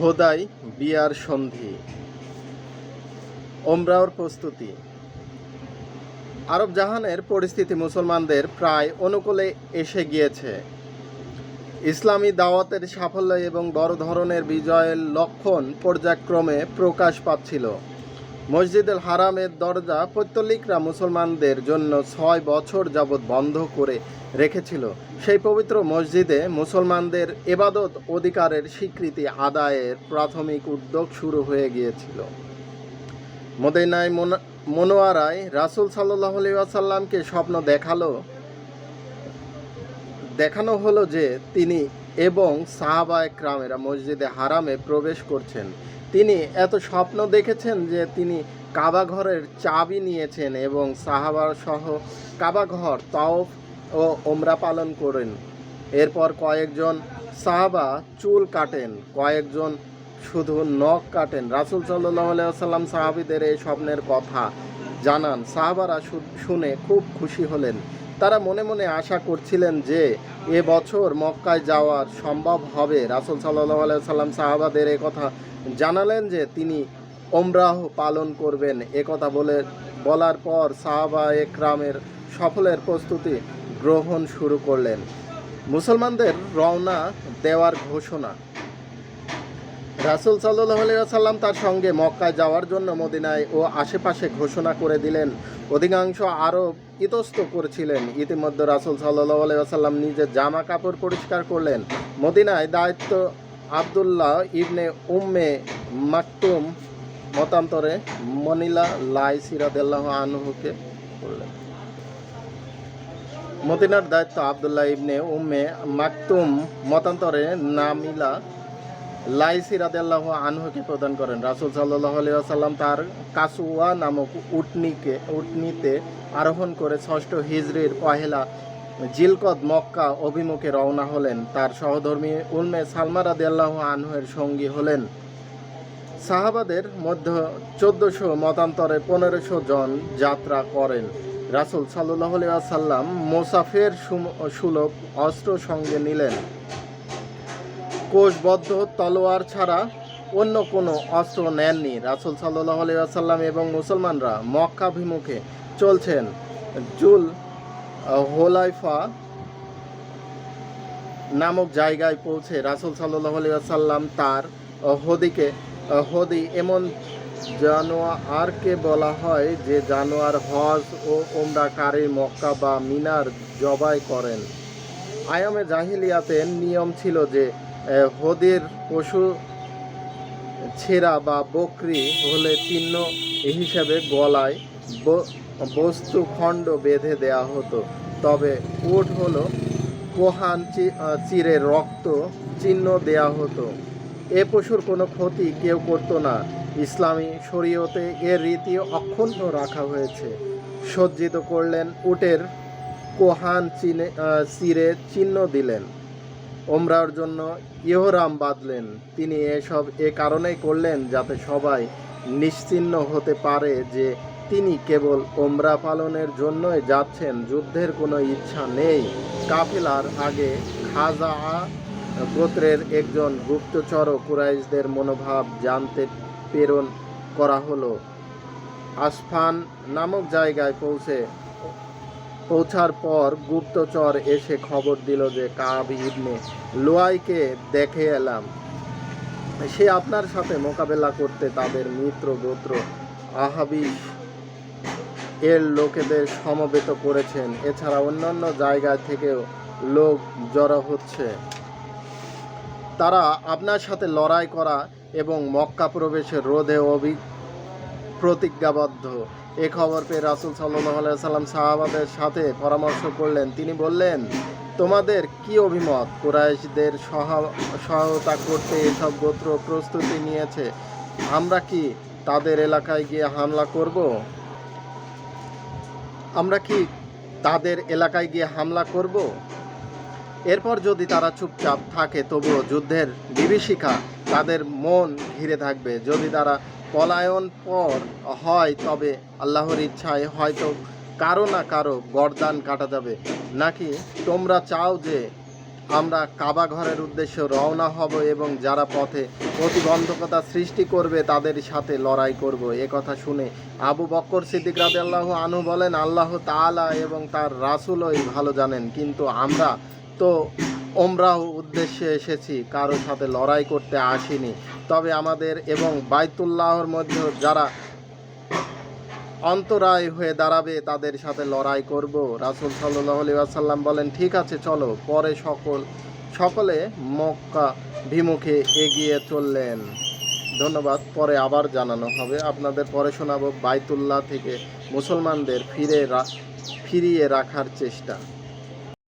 হোদাই বিয়ার সন্ধি। ওমরাওর প্রস্তুতি। আরব জাহানের পরিস্থিতি মুসলমানদের প্রায় অনুকূলে এসে গিয়েছে। ইসলামী দাওয়াতের সাফল্য এবং বড় ধরনের বিজয়ের লক্ষণ পর্যায়ক্রমে প্রকাশ পাচ্ছিল। মসজিদুল হারামের দরজা পৈত্তলিকরা মুসলমানদের জন্য ছয় বছর যাবৎ বন্ধ করে রেখেছিল। সেই পবিত্র মসজিদে মুসলমানদের এবাদত অধিকারের স্বীকৃতি আদায়ের প্রাথমিক উদ্যোগ শুরু হয়ে গিয়েছিল। মদিনায় মোনা- মনোয়ারায় রাসুল সাল্লাহ আসাল্লামকে স্বপ্ন দেখাল, দেখানো হলো যে তিনি এবং সাহাবায় ক্রামেরা মসজিদে হারামে প্রবেশ করছেন। তিনি এত স্বপ্ন দেখেছেন যে তিনি কাবা ঘরের চাবি নিয়েছেন এবং সাহাবার সহ কাবা ঘর তাওফ ও ওমরা পালন করেন। এরপর কয়েকজন সাহাবা চুল কাটেন, কয়েকজন শুধু নখ কাটেন। রাসুল সাল্লাহ সাল্লাম সাহাবিদের এই স্বপ্নের কথা জানান। সাহাবারা শুনে খুব খুশি হলেন। তারা মনে মনে আশা করছিলেন যে এ বছর মক্কায় যাওয়ার সম্ভব হবে। রাসুল সাল্লাহ সাল্লাম সাহাবাদের কথা জানালেন যে তিনি ওমরাহ পালন করবেন। কথা বলে, বলার পর সাহাবা একরামের সফলের প্রস্তুতি গ্রহণ শুরু করলেন। মুসলমানদের রওনা দেওয়ার ঘোষণা রাসুল সাল্লাহ সাল্লাম তার সঙ্গে মক্কায় যাওয়ার জন্য মদিনায় ও আশেপাশে ঘোষণা করে দিলেন। অধিকাংশ আরব ইতস্ত করেছিলেন। ইতিমধ্যে রাসুল সাল্লাহ সাল্লাম নিজের জামা কাপড় পরিষ্কার করলেন। মদিনায় দায়িত্ব আবদুল্লাহ ইবনে উম্মে মাকতুম মতান্তরে মনিলা লাই সিরাদাল্লাহ আনহুকে করলেন। মদিনার দায়িত্ব আবদুল্লাহ ইবনে উম্মে মাকতুম মতান্তরে নামিলা লাইসি রাদেল্লাহ আনহুকে প্রদান করেন। রাসুল সাল্লাহ আলিয়াল্লাম তার কাসুয়া নামক উটনিকে উটনিতে আরোহণ করে ষষ্ঠ হিজরির পহেলা জিলকদ মক্কা অভিমুখে রওনা হলেন। তার সহধর্মী উলমে সালমা রাদেল্লাহ আনহুয়ের সঙ্গী হলেন। সাহাবাদের মধ্যে চোদ্দশো মতান্তরে পনেরোশো জন যাত্রা করেন। রাসুল সাল্লাহ সাল্লাম মোসাফের সুলভ অস্ত্র সঙ্গে নিলেন। কোষবদ্ধ তলোয়ার ছাড়া অন্য কোনো অস্ত্র নেননি। রাসুল সাল্লাহ আলিয়াল্লাম এবং মুসলমানরা মক্কাভিমুখে চলছেন। জুল হোলাইফা নামক জায়গায় পৌঁছে রাসুল সাল্লাহ আলিয়াল্লাম তার হদিকে হদি এমন জানোয়ারকে বলা হয় যে জানোয়ার হজ ও ওমরাকারী মক্কা বা মিনার জবাই করেন। আয়ামে জাহিলিয়াতের নিয়ম ছিল যে হদির পশু ছেঁড়া বা বকরি হলে চিহ্ন হিসাবে গলায় বস্তু খণ্ড বেঁধে দেয়া হতো। তবে উট হলো কোহান চিরে রক্ত চিহ্ন দেয়া হতো। এ পশুর কোনো ক্ষতি কেউ করতো না। ইসলামী শরীয়তে এর রীতি অক্ষুণ্ণ রাখা হয়েছে। সজ্জিত করলেন উটের কোহান চিনে চিরে চিহ্ন দিলেন। ওমরার জন্য ইহরাম বাঁধলেন। তিনি এসব এ কারণেই করলেন যাতে সবাই নিশ্চিন্ন হতে পারে যে তিনি কেবল ওমরা পালনের জন্যই যাচ্ছেন, যুদ্ধের কোনো ইচ্ছা নেই। কাফিলার আগে খাজা গোত্রের একজন গুপ্তচর কুরাইশদের মনোভাব জানতে প্রেরণ করা হলো। আসফান নামক জায়গায় পৌঁছে পৌঁছার পর গুপ্তচর এসে খবর দিল যে কাব ইবনে লোয়াইকে দেখে এলাম। সে আপনার সাথে মোকাবেলা করতে তাদের মিত্র গোত্র আহাবিস এর লোকেদের সমবেত করেছেন। এছাড়া অন্যান্য জায়গা থেকেও লোক জড়ো হচ্ছে। তারা আপনার সাথে লড়াই করা এবং মক্কা প্রবেশের রোধে অভি প্রতিজ্ঞাবদ্ধ। এ খবর পেয়ে রাসুল সাল্লাহ সাল্লাম সাহাবাদের সাথে পরামর্শ করলেন। তিনি বললেন, তোমাদের কি অভিমত? কুরাইশদের সহা- সহায়তা করতে এসব গোত্র প্রস্তুতি নিয়েছে। আমরা কি তাদের এলাকায় গিয়ে হামলা করব? আমরা কি তাদের এলাকায় গিয়ে হামলা করব? এরপর যদি তারা চুপচাপ থাকে, তবুও যুদ্ধের বিভীষিকা তাদের মন ঘিরে থাকবে। যদি তারা পলায়ন পর হয়, তবে আল্লাহর ইচ্ছায় হয়তো কারও না কারও গরদান কাটা যাবে। নাকি তোমরা চাও যে আমরা কাবা ঘরের উদ্দেশ্যে রওনা হব এবং যারা পথে প্রতিবন্ধকতা সৃষ্টি করবে, তাদের সাথে লড়াই করব? এ কথা শুনে আবু বক্কর সিদ্দিক রাজি আল্লাহ আনু বলেন, আল্লাহ তাআলা এবং তার রাসুলই ভালো জানেন, কিন্তু আমরা তো ওমরাহ উদ্দেশ্যে এসেছি কারও সাথে লড়াই করতে আসিনি। তবে আমাদের এবং বাইতুল্লাহর মধ্যে যারা অন্তরায় হয়ে দাঁড়াবে, তাদের সাথে লড়াই করব। রাসুল সাল্লাহ আলি আসাল্লাম বলেন, ঠিক আছে, চলো। পরে সকল সকলে মক্কা বিমুখে এগিয়ে চললেন। ধন্যবাদ। পরে আবার জানানো হবে। আপনাদের পরে শোনাবো বাইতুল্লাহ থেকে মুসলমানদের ফিরে ফিরিয়ে রাখার চেষ্টা।